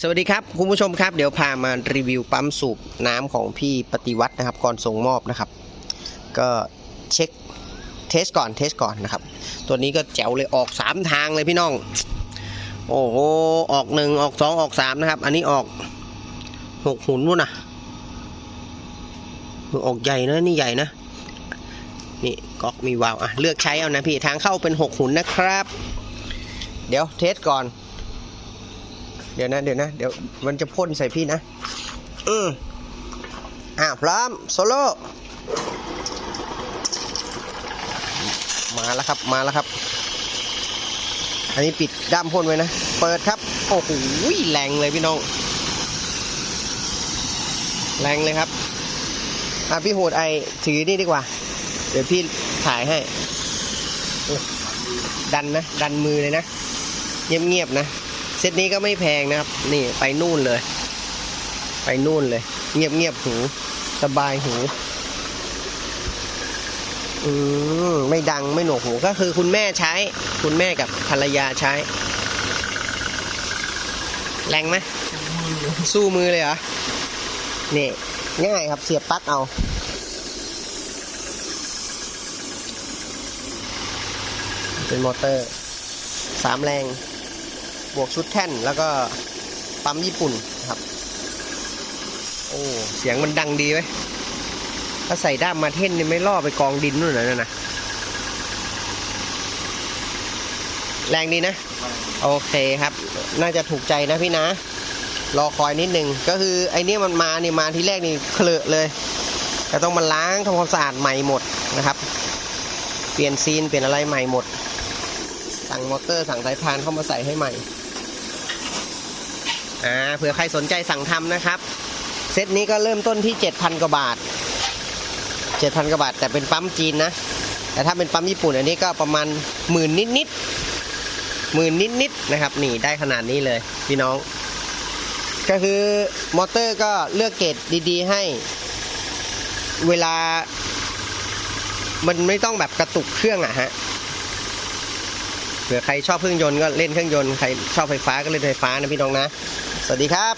สวัสดีครับคุณผู้ชมครับเดี๋ยวพามารีวิวปั๊มสูบน้ำของพี่ปฏิวัตินะครับ ก่อนส่งมอบนะครับ ก็เช็คเทสก่อนเทสก่อนนะครับ ตัวนี้ก็แจ๋วเลยออก 3 ทางเลยพี่น้อง โอ้โหออก 1 ออก 2 ออก 3 นะครับ อันนี้ออก 6 หุ่นนู่นนะออกใหญ่นะนี่ใหญ่นะ นี่ก๊อกมีวาล์วอะเลือกใช้เอานะพี่ทางเข้าเป็น 6 หุ่นนะครับ เดี๋ยวเทสก่อน เดี๋ยวนะเดี๋ยวนะ เดี๋ยวมันจะพ่นใส่พี่นะ อืมอะพร้อมโซโล่มาแล้วครับมาแล้วครับ อันนี้ปิดด้ามพ่นไว้นะ เปิดครับ โอ้โหแรงเลยพี่น้อง แรงเลยครับอะพี่โหดไอถือนี่ดีกว่า เดี๋ยวพี่ถ่ายให้ ดันนะ ดันมือเลยนะ เงียบๆนะ เซตนี้ก็ไม่แพงนะครับ นี่ไปนู่นเลย ไปนู่นเลย เงียบเงียบหู สบายหูอืมไม่ดังไม่หนวกหูก็คือคุณแม่ใช้ คุณแม่กับภรรยาใช้ แรงไหมสู้มือเลยเหรอนี่ง่ายครับเสียบปลั๊กเอาเป็นมอเตอร์สามแรง บวกชุดแท่นแล้วก็ปั๊มญี่ปุ่นครับ โอ้ เสียงมันดังดีไหมถ้าใส่ด้ามมาเท่นนี่ไม่ล่อไปกองดินนู่นนะนะ แรงดีนะ โอเคครับ น่าจะถูกใจนะพี่นะ รอคอยนิดนึง ก็คือไอ้นี่มันมาเนี่ยมาที่แรกนี่เคลอะเลยจะต้องมาล้างทำความสะอาดใหม่หมดนะครับ เปลี่ยนซีนเปลี่ยนอะไรใหม่หมด สั่งมอเตอร์สั่งสายพานเข้ามาใส่ให้ใหม่ อ่าเผื่อใครสนใจสั่งทำนะครับ เซตนี้ก็เริ่มต้นที่ 7,000 กว่าบาท 7,000 กว่าบาท แต่เป็นปั๊มจีนนะ แต่ถ้าเป็นปั๊มญี่ปุ่นอันนี้ก็ประมาณหมื่นนิดนิดหมื่นนิดนิดนะครับนี่ได้ขนาดนี้เลยพี่น้อง ก็คือมอเตอร์ก็เลือกเกรดดีๆ ให้ เวลา มันไม่ต้องแบบกระตุกเครื่องอะฮะ ผื่อใครชอบเครื่องยนต์ก็เล่นเครื่องยนต์ใครชอบไฟฟ้าก็เล่นไฟฟ้านะพี่น้องนะ สวัสดีครับ